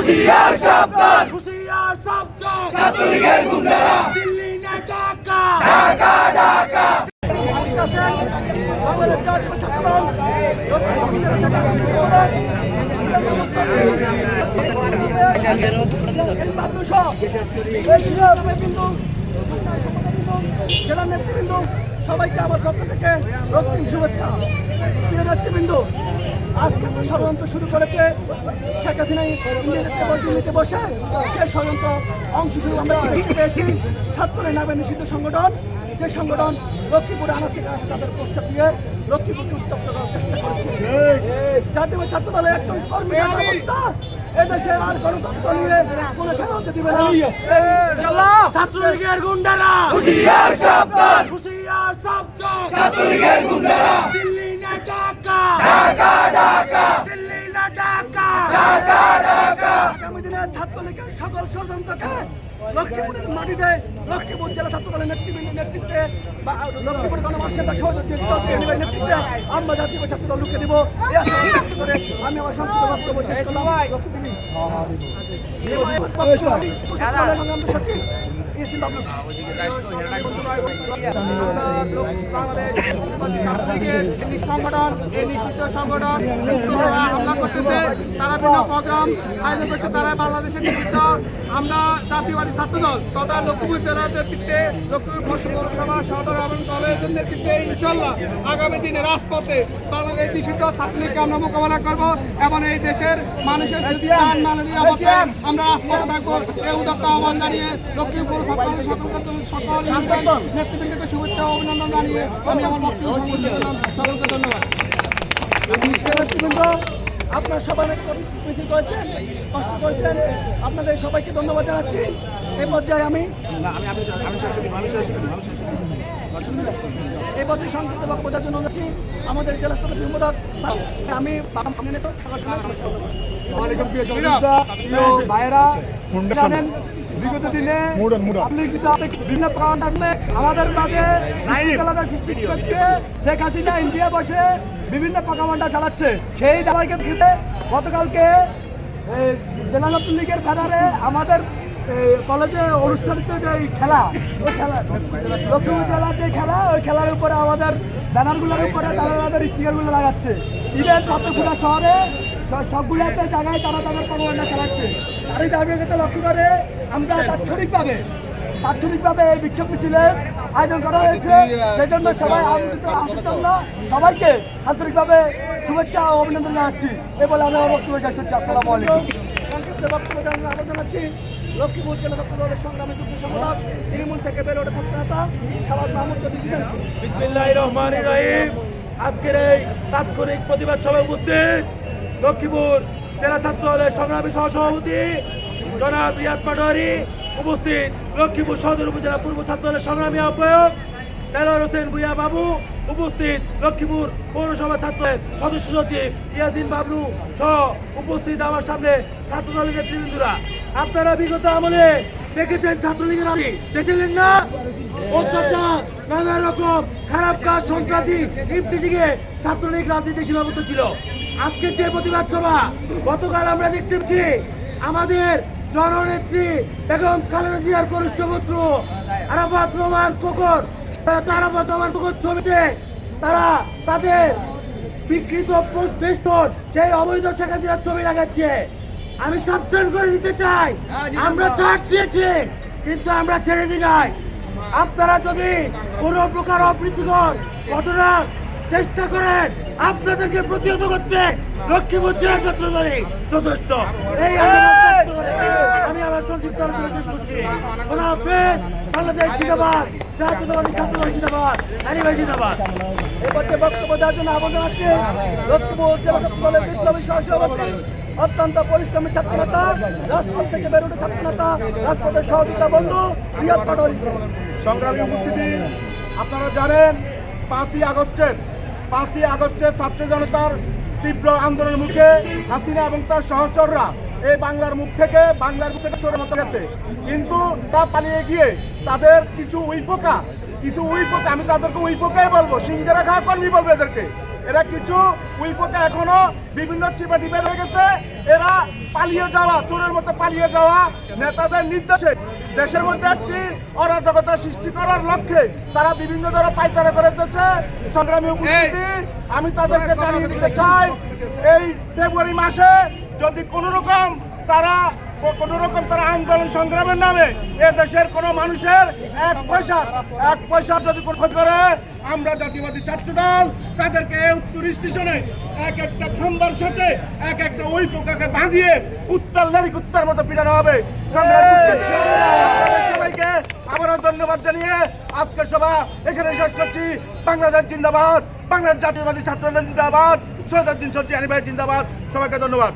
হুশিয়ার সাবধান। হুশিয়ার সাবধান। ছাত্রলীগের গুন্ডারা। দিল্লি না ঢাকা ঢাকা ঢাকা। সবাইকে আমার পক্ষ থেকে রক্তিম শুভেচ্ছা। প্রিয় নেতৃবৃন্দ আজকে তো ষড়যন্ত্র শুরু করেছে শেখ হাসিনা দিল্লিতে বসে সেই ষড়যন্ত্র অংশ শুরু আমরা দেখতে পেয়েছি। ছাত্রলীগ নামে নিষিদ্ধ সংগঠন যে সংগঠন লক্ষ্মীপুরে কাছে তাদের পোস্টার দিয়ে লক্ষ্মীপুরকে উত্তপ্ত করার চেষ্টা করেছে। জাতীয় ছাত্র দলের একজন কর্মী অবস্থা এদেশে আর গণতন্ত্র নিয়ে কোনো খেলা হতে দিবে না। ছাত্রলীগের গুন্ডারা হুশিয়ার সাবধান হুশিয়ার শব্দ। ছাত্রলীগের গুন্ডারা। ঢাকা ঢাকা। দিল্লি না ঢাকা। ঢাকা ঢাকা। আগামী দিনে ছাত্রলীগের সকল ষড়যন্ত্রকে লক্ষ্মীপুরের মাটিতে লক্ষ্মীপুর জেলা ছাত্র দলের নেতৃবৃন্দের নেতৃত্বে বা লক্ষ্মীপুর গণমাসের সহযোগী চৌধুরী আলীর নেতৃত্বে আমরা জাতীয় ছাত্র দল লুকে দিব। এই আশা ব্যক্ত করে আমি আমার সংক্ষিপ্ত বক্তব্য শেষ করলাম। বাবলু সংগঠন এই নিষিদ্ধ সংগঠন হামলা তারা বাংলাদেশের নিষিদ্ধ আমরা জাতীয়বাদী ছাত্রদল তথা লক্ষ্মীপুর জেলার নেতৃত্বে লক্ষ্মীপুর পৌরসভা সদর এবং কলেজের নেতৃত্বে ইনশাল্লাহ আগামী দিনে রাজপথে বাংলাদেশ নিষিদ্ধ ছাত্রলীগকে আমরা মোকাবেলা করব এবং এই দেশের মানুষের আমরা রাজপথে থাকব। এই উদাত্ত আহ্বান জানিয়ে লক্ষ্মীপুর আমি আমার আপনার সবাই মিছিল করেছেন কষ্ট করেছেন আপনাদের সবাইকে ধন্যবাদ জানাচ্ছি এই পর্যায়ে আমি এই পর্যায়ে সংক্ষিপ্ত বক্তব্যের জন্য যাচ্ছি আমাদের জেলা কমিটির সম্পাদক আমি ভাইরা জানেন বিগত দিনে বিভিন্ন কারণে আমাদের মাঝে বিশৃঙ্খলতার সৃষ্টি করতে শেখ হাসিনা ইন্ডিয়া বসে বিভিন্ন প্রকামান্ডা চালাচ্ছে। সেই দাবাইকে ঘিরে গতকালকে জেলা লীগের ব্যানারে আমাদের কলেজে অনুষ্ঠিত যে খেলা ওই খেলা লক্ষ্মীপুর জেলার যে খেলা ওই খেলার উপরে আমাদের ব্যানারগুলোর উপরে তারা তাদের স্টিকারগুলো লাগাচ্ছে। ইভেন পাথরপুরা শহরে সবগুলোতে জায়গায় তারা তাদের প্রবণতা চালাচ্ছে। তারই দাবিকে লক্ষ্য করে। আমরা তাৎক্ষণিকভাবে তাৎক্ষণিকভাবে এই বিক্ষোভ মিছিলের আয়োজন করা হয়েছে। সেই জন্য সবাই আমন্ত্রিত সবাইকে আন্তরিকভাবে শুভেচ্ছা ও অভিনন্দন জানাচ্ছি। এ বলে আমি আমার বক্তব্য শেষ করছি। আসসালামু আলাইকুম। সংক্ষিপ্ত বক্তব্য আবেদন জানাচ্ছি লক্ষ্মীপুর জেলা ছাত্র দলের সংগ্রামী যুগ্ম তৃণমূল থেকে বেড়ে ওঠা ছাত্র নেতা সাবাদ মাহমুদ চৌধুরী ছিলেন। বিসমিল্লাহ রহমান রহিম। আজকের এই তাৎক্ষণিক প্রতিবাদ সভায় উপস্থিত লক্ষ্মীপুর জেলা ছাত্র দলের সংগ্রামী সহসভাপতি জনাব রিয়াজ পাটোয়ারি উপস্থিত লক্ষ্মীপুর সদর উপজেলা পূর্ব ছাত্র দলের সংগ্রামী আহ্বায়ক তেলার হোসেন ভুইয়া বাবু উপস্থিত লক্ষ্মীপুর পৌরসভা ছাত্রের সদস্য সচিব ইয়াসিন বাবলু সহ উপস্থিত আমার সামনে ছাত্র দলের নেতৃবৃন্দরা। আপনারা বিগত আমলে দেখেছেন ছাত্রলীগের দেখেছিলেন না? অত্যাচার নানা রকম খারাপ কাজ সন্ত্রাসী ইফটিজিকে ছাত্রলীগ রাজনীতি সীমাবদ্ধ ছিল। আজকে যে প্রতিবাদ সভা গতকাল আমরা দেখতে পাচ্ছি আমাদের জননেত্রী বেগম খালেদা জিয়ার কনিষ্ঠ পুত্র আরাফাত রহমান কোকর আরাফাত রহমান কোকর ছবিতে তারা তাদের বিকৃত ফেস্টন সেই অবৈধ শেখ হাসিনার ছবি লাগাচ্ছে আমি সাবধান করে দিতে চাই। আমরা চাট দিয়েছি কিন্তু আমরা ছেড়ে দিই নাই। আপনারা যদি কোনো প্রকার অপ্রীতিকর ঘটনার চেষ্টা করেন, আপনাদেরকে প্রতিহত করতে লক্ষ্মীপুর জেলা ছাত্র যথেষ্ট। এই আমি আমার সংক্ষিপ্ত আলোচনা শেষ করছি। বাংলাদেশ জিন্দাবাদ, জাতীয়তাবাদী জিন্দাবাদ জিন্দাবাদ। বক্তব্য দেওয়ার জন্য আবেদন জানাচ্ছি, লক্ষ্মীপুর জেলা দলের বিপ্লবী সহসভাপতি, অত্যন্ত পরিশ্রমী ছাত্র নেতা রাজপথ থেকে বের ওঠে ছাত্র নেতা রাজপথের সহযোগিতা বন্ধু রিয়াদ পাটোয়ারি। সংগ্রামী উপস্থিতি, আপনারা জানেন, পাঁচই আগস্টের পাঁচই আগস্টের ছাত্র জনতার তীব্র আন্দোলনের মুখে হাসিনা এবং তার সহচররা এই বাংলার মুখ থেকে, বাংলার মুখ থেকে চোর মতো গেছে। কিন্তু তা পালিয়ে গিয়ে তাদের কিছু উইপোকা কিছু উইপোকা, আমি তাদেরকে উইপোকাই বলব সিঙ্গারা খাওয়া কর্মী বলব এদেরকে। এরা কিছু উইপথে এখনও বিভিন্ন চিপে টিপে রয়ে গেছে। এরা পালিয়ে যাওয়া, চোরের মতো পালিয়ে যাওয়া নেতাদের নির্দেশে দেশের মধ্যে একটি অরাজকতা সৃষ্টি করার লক্ষ্যে তারা বিভিন্ন ধরনের পাইকারে করে দিচ্ছে সংগ্রামী উপস্থিতি, আমি তাদেরকে জানিয়ে দিতে চাই, এই ফেব্রুয়ারি মাসে যদি কোনো রকম তারা, কোনো রকম তারা আন্দোলন সংগ্রামের নামে এ দেশের কোনো মানুষের এক পয়সা এক পয়সা যদি কোনো করে আমরা জাতিবাদী ছাত্র দল তাদেরকে উত্তর স্টেশনে এক একটা খাম্বার সাথে, এক একটা ওই পোকাকে বাঁধিয়ে কুত্তার লারি কুত্তার মতো পিটানো হবে। সবাইকে আবারও ধন্যবাদ জানিয়ে আজকে সভা এখানে শেষ করছি। বাংলাদেশ জিন্দাবাদ, বাংলাদেশ জাতীয়বাদী ছাত্র দল জিন্দাবাদ সৈয়দ সত্যি আলী ভাই জিন্দাবাদ। সবাইকে ধন্যবাদ।